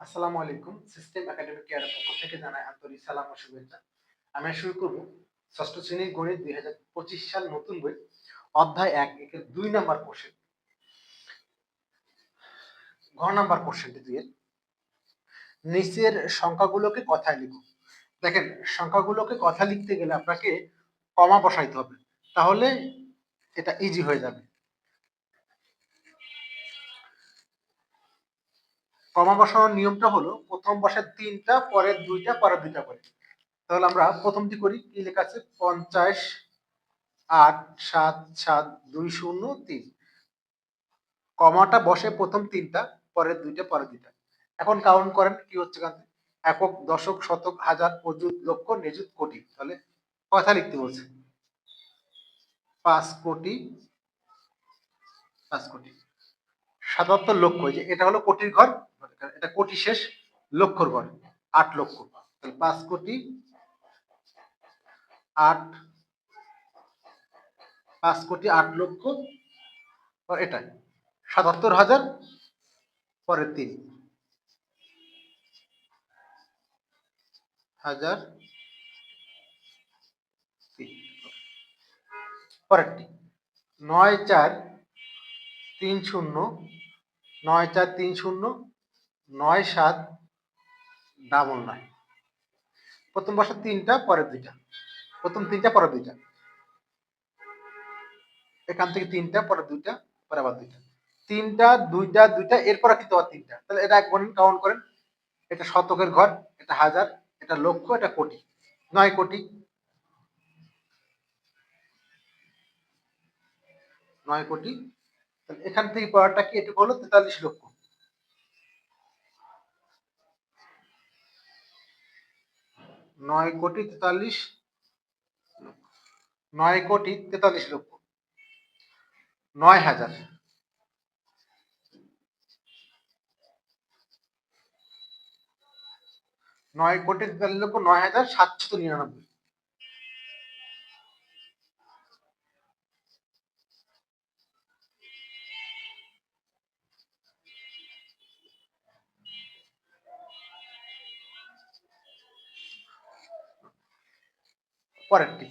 আসসালামু আলাইকুম। System academic কেয়ারের পক্ষ থেকে জানাই আন্তরিক সালাম ও শুভেচ্ছা। আমি শুরু করব ষষ্ঠ শ্রেণির গণিত দুই হাজার পঁচিশ সাল নতুন বই, অধ্যায় এক, একের দুই নাম্বার কোশ্চেন ঘ নাম্বার কোশ্চেনটি দুইয়ের। নিচের সংখ্যাগুলোকে কথায় লিখুন দেখেন, সংখ্যাগুলোকে কথা লিখতে গেলে আপনাকে কমা বসাইতে হবে। তাহলে এটা ইজি হয়ে যাবে। কমা বসানোর নিয়মটা হলো প্রথম বসে তিনটা, পরের দুইটা পরের দুইটা করে। তাহলে আমরা প্রথমটি করি? কি লেখা আছে? পঞ্চাশ, আট, সাত সাত, দুই, শূন্য, তিন। কমাটা বসে প্রথম তিনটা, পরের দুইটা পরের দুইটা। এখন কাউন্ট করেন, কি হচ্ছে একক, দশক, শতক, হাজার, অযুত, লক্ষ, নিযুত, কোটি। তাহলে কথা লিখতে বলছে। পাঁচ কোটি পাঁচ কোটি। সাতাত্তর লক্ষ যে এটা হলো কোটির ঘর। এটা কোটি শেষ লক্ষর ঘর, আট লক্ষ। পাঁচ কোটি, আট, পাঁচ কোটি আট লক্ষ এটা, সাতাত্তর হাজার পরের তিন। হাজার পরেরটি নয় চার তিন শূন্য, নয় চার তিন শূন্য নয় সাত ডাবল নয় প্রথম বর্ষের তিনটা, পরের দুইটা। প্রথম তিনটা, পরের দুইটা। এখান থেকে তিনটা পরে দুইটা পরে আবার দুইটা। তিনটা, দুইটা দুইটা, এরপরে কিন্তু আবার তিনটা। তাহলে এটা একবার কাউন্ট করেন। এটা শতকের ঘর, এটা হাজার, এটা লক্ষ, এটা কোটি। নয় কোটি। নয় কোটি। তাহলে এখান থেকে পাওয়ারটা কি এটা হলো? তেতাল্লিশ লক্ষ। নয় কোটি তেতাল্লিশ নয় কোটি তেতাল্লিশ লক্ষ। নয় হাজার। নয় কোটি তেতাল্লিশ লক্ষ, নয় হাজার সাতশত নিরানব্বই। পরেরটি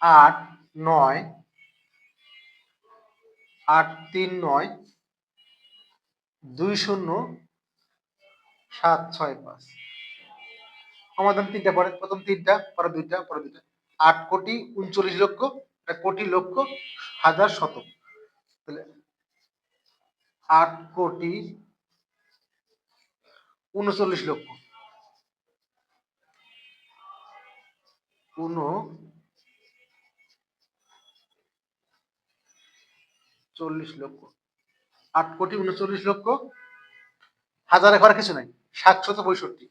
আট, নয়, আট, তিন, নয়, দুই, শূন্য, সাত, ছয়, পাঁচ। সমাধান তিনটা পরে, প্রথম তিনটা পরে দুইটা পরে দুইটা। আট কোটি উনচল্লিশ লক্ষ কোটি লক্ষ, হাজার শতক। তাহলে আট কোটি উনচল্লিশ লক্ষ। চল্লিশ লক্ষ। আট কোটি উনচল্লিশ লক্ষ। হাজারে ঘরে কিছু নাই, সাতশত পঁয়ষট্টি।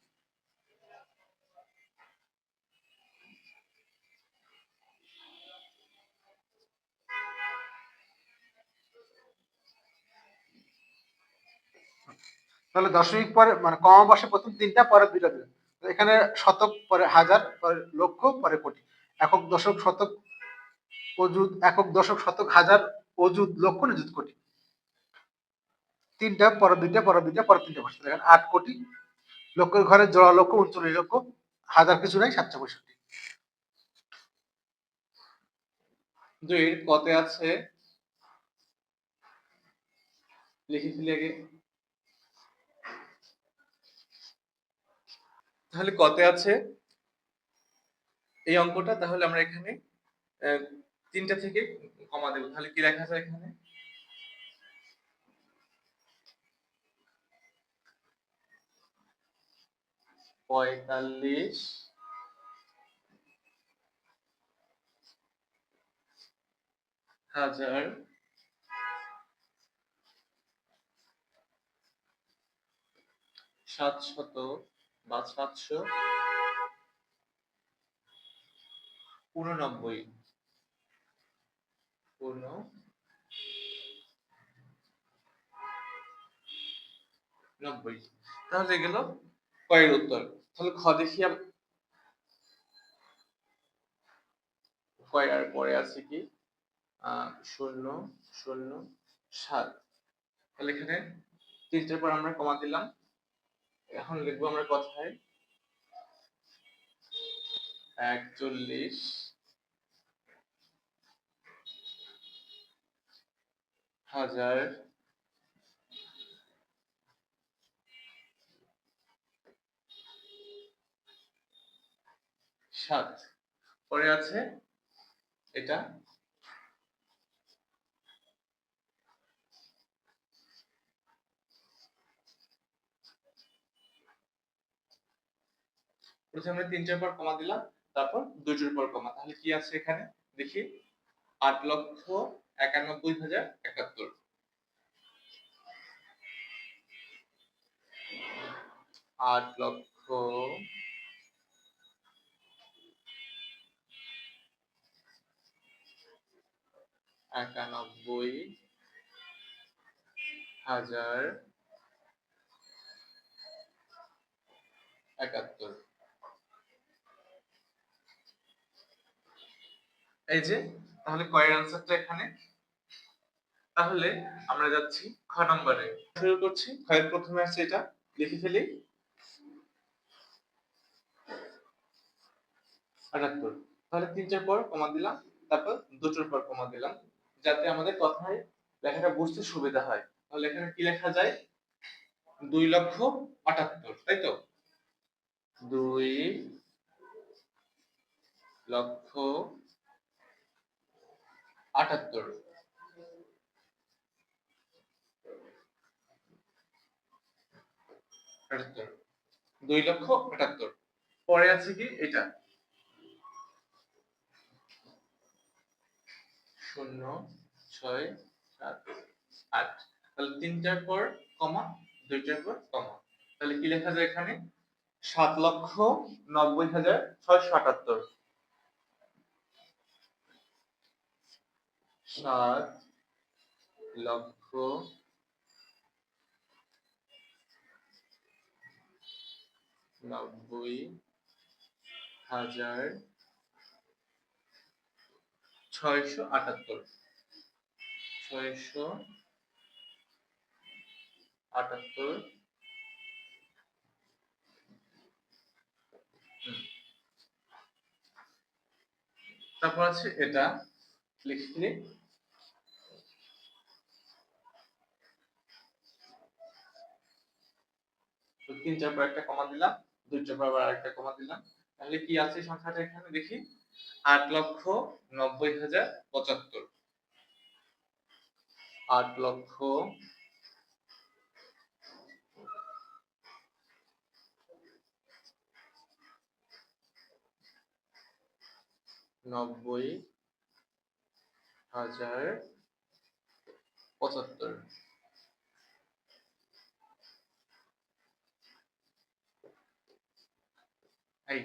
তাহলে দশমিক পরে মানে কম বসে প্রথম তিনটা পরে দুইটা দিন এখানে শতক পরে হাজার, পরে লক্ষ, পরে কোটি। একক দশক শতক অযুত, একক দশক শতক হাজার, অযুত লক্ষ, নিযুত কোটি। তিনটা, পরে দুইটা পরে দুইটা, পরে তিনটা বসে। দেখেন, আট কোটি। লক্ষের ঘরে জোড়া লক্ষ উনচল্লিশ লক্ষ। হাজার কিছু নাই, সাতশো পঁয়ষট্টি। দুই কতে আছে। লিখে ফেলি আগে? তাহলে কতে আছে? এই অঙ্কটা তাহলে আমরা এখানে তিনটা থেকে কমা দেবো। তাহলে কি লেখা যায় এখানে? পঁয়তাল্লিশ হাজার সাতশত বা সাতশো উননব্বই। উন নব্বই তাহলে গেল কয়ের উত্তর। তাহলে খ দেখি কয় আর পরে আছে কি? শূন্য শূন্য, সাত। তাহলে এখানে তিনটার পর আমরা কমা দিলাম। এখন লিখব আমরা কথায়। একচল্লিশ। হাজার। সাত। পরে আছে এটা। প্রথমে তিনটার পর কমা দিলাম, তারপর দুটোর পর কমা তাহলে কি আছে এখানে? দেখি, আট লক্ষ একানব্বই হাজার একাত্তর। আট লক্ষ একানব্বই হাজার একাত্তর। এই যে, তাহলে কয়ের আনসারটা এখানে। তাহলে আমরা যাচ্ছি খ নম্বরে। শুরু করছি। ক্ষয়ের প্রথমে আছে এটা, লিখে ফেলি। আটাত্তর। তাহলে তিনটার পর কমা দিলাম, তারপর দুটোর পর কমা দিলাম, যাতে আমাদের কথায় লেখাটা বুঝতে সুবিধা হয়। তাহলে এখানে কি লেখা যায়? দুই লক্ষ আটাত্তর, তাই তো? দুই লক্ষ আটাত্তর। আটাত্তর। দুই লক্ষ আটাত্তর। পরে আছে কি? এটা। শূন্য ছয় সাত আট। তাহলে তিনটার পর কমা দুইটার পর কমা। তাহলে কি লেখা যায় এখানে? সাত লক্ষ নব্বই হাজার ছয়শো আটাত্তর। সাত লক্ষ নব্বই হাজার ছয়শো আটাত্তর। ছয়শো আটাত্তর। তারপর আছে এটা। লিখে তো তিনটার পর একটা কমা দিলাম দুইটার পর আবার আরেকটা কমা দিলাম। তাহলে কি আছে সংখ্যাটা এখানে দেখি? আট লক্ষ নব্বই হাজার পঁচাত্তর। আট লক্ষ নব্বই হাজার পঁচাত্তর। এই,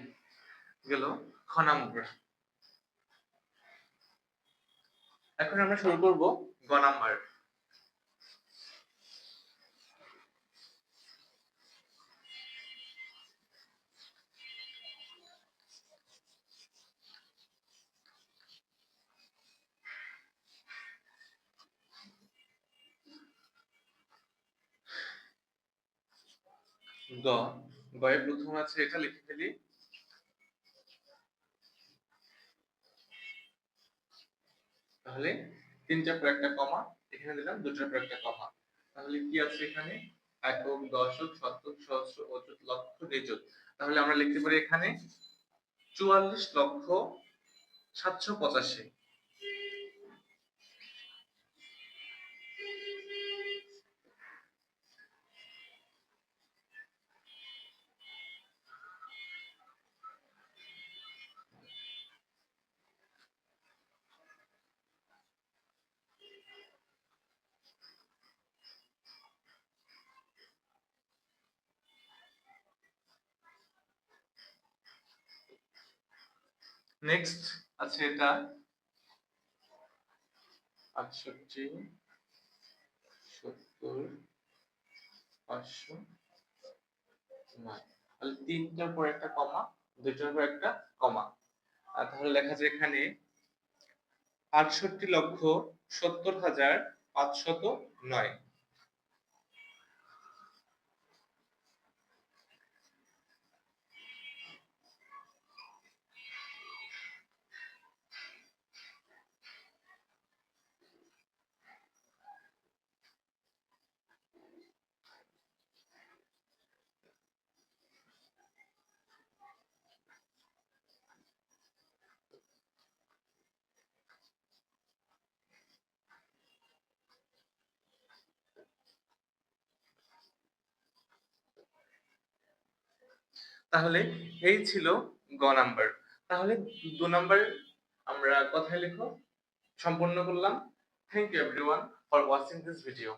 গেল খ এখন আমরা শুরু করব গ নাম্বার গ গয়ে প্রথম আছে এটা লিখে ফেলি। তাহলে তিনটার পর একটা কমা, এখানে দিলাম দুটার পর একটা কমা। তাহলে কি আছে এখানে? একক, দশক, শতক, সহস্র, অযুত, লক্ষ, রেজত। তাহলে আমরা লিখতে পারি এখানে চুয়াল্লিশ লক্ষ সাতশো পঁচাশি। নেক্সট আছে এটা আটষট্টি, সত্তর, পাঁচশো তাহলে তিনটার পর একটা কমা, দুইটার পর একটা কমা। আর তাহলে লেখা যায় এখানে আটষট্টি লক্ষ সত্তর হাজার পাঁচশত নয়। তাহলে এই ছিল গ নাম্বার। তাহলে দু নাম্বার আমরা কথায় লেখো, সম্পূর্ণ করলাম। Thank you everyone for watching this video